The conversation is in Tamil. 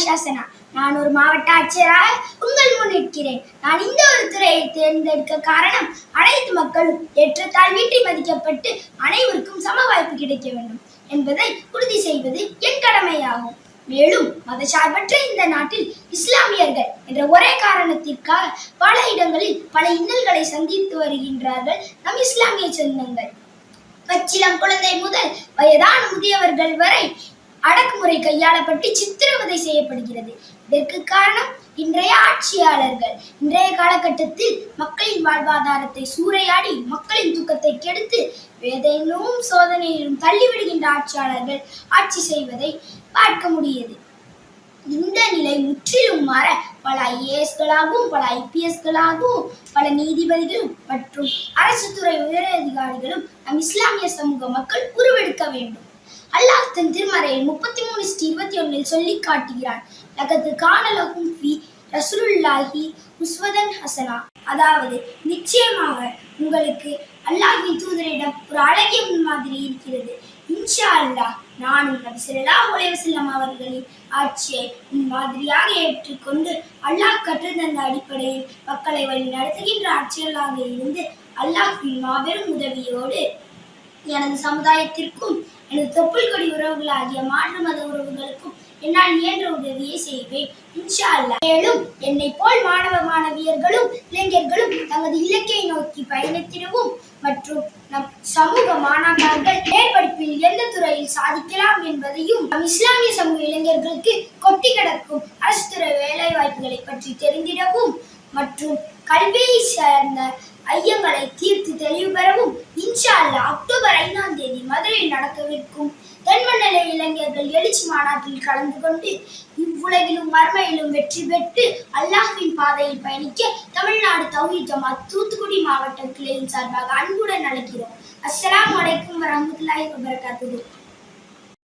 ஆயிஷா சனா நான் ஒரு மாவட்ட ஆட்சியராக உங்கள் முன் நிற்கிறேன். நான் இந்த ஒரு துறையை தேர்ந்தெடுக்க காரணம் அனைத்து மக்களும் ஏற்றத்தால் வீட்டை மதிக்கப்பட்டு அனைவருக்கும் சம வாய்ப்பு கிடைக்க வேண்டும் என்பதை உறுதி செய்வது என் கடமையாகும். மேலும் மதசார்பற்ற இந்த நாட்டில் இஸ்லாமியர்கள் என்ற ஒரே காரணத்திற்காக பல இடங்களில் பல இன்னல்களை சந்தித்து வருகின்றார்கள் நம் இஸ்லாமிய சொந்தங்கள் பச்சிலம் குழந்தை முதல் வயதான முதியவர்கள் வரை அடக்குமுறை கையாளப்பட்டு சித்திரவதை செய்யப்படுகிறது. இதற்கு காரணம் இன்றைய ஆட்சியாளர்கள். இன்றைய காலகட்டத்தில் மக்களின் வாழ்வாதாரத்தை சூறையாடி மக்களின் தூக்கத்தை கெடுத்து வேதனையிலும் சோதனையிலும் தள்ளிவிடுகின்ற ஆட்சியாளர்கள் ஆட்சி செய்வதை பார்க்க முடியுது. இந்த நிலை முற்றிலும் மாற பல ஐஏஎஸ்களாகவும் பல ஐபிஎஸ்களாகவும் பல நீதிபதிகளும் மற்றும் அரசு துறை உயரதிகாரிகளும் நம் இஸ்லாமிய சமூக மக்கள் உருவெடுக்க வேண்டும். அல்லாஹ் தன் திருமறையில் முப்பத்தி மூணு இருபத்தி ஒன்னில் சொல்லி காட்டுகிறான் லகது காணலகும் ஃபி ரசூலுல்லாஹி உஸ்வதன் ஹசனா. அதாவது நிச்சயமாக உங்களுக்கு அல்லாஹ்வின் தூதரிடம் ஒரு அழகிய முன்மாதிரி இருக்கிறது. இன்ஷா அல்லாஹ் நானும் நபி ஸல்லல்லாஹு அலைஹி அவர்களின் ஆட்சியை முன்மாதிரியாக ஏற்றுக்கொண்டு அல்லாஹ் கற்றுத்தந்த அடிப்படையில் மக்களை வழி நடத்துகின்ற ஆட்சியர்களாக இருந்து அல்லாஹ் மாபெரும் உதவியோடு எனது சமுதாயத்திற்கும் எனது தொப்புள் கொடி உறவுகளாகிய மாற்று மத உறவுகளுக்கும் என்னால் இயன்ற உதவியை செய்வேன். இன்ஷா அல்லா மேலும் என்னை போல் மாணவ மாணவியர்களும் இளைஞர்களும் தமது இலக்கை நோக்கி பயணித்திடவும் மற்றும் நம் சமூக மாணாக்கர்கள் மேற்படிப்பில் எந்த துறையில் சாதிக்கலாம் என்பதையும் நம் இஸ்லாமிய சமூக இளைஞர்களுக்கு கொட்டி கிடக்கும் அரசு துறை வேலை வாய்ப்புகளை பற்றி தெரிந்திடவும் மற்றும் கல்வியை சார்ந்த ஐயங்களை தீர்த்து தெளிவு பெறவும் இன்ஷா அக்டோபர் ஐந்தாம் தேதி மதுரையில் நடக்கவிருக்கும் தென்மண்டல இளைஞர்கள் எழுச்சி மாநாட்டில் கலந்து கொண்டு இவ்வுலகிலும் மர்மையிலும் வெற்றி பெற்று அல்லாஹ்வின் பாதையில் பயணிக்க தமிழ்நாடு தௌஹி ஜமாத் தூத்துக்குடி மாவட்ட கிளையின் சார்பாக அன்புடன் அழைக்கிறோம். அஸ்ஸலாமு அலைக்கும் வரஹ்மத்துல்லாஹி வபரகாத்துஹு.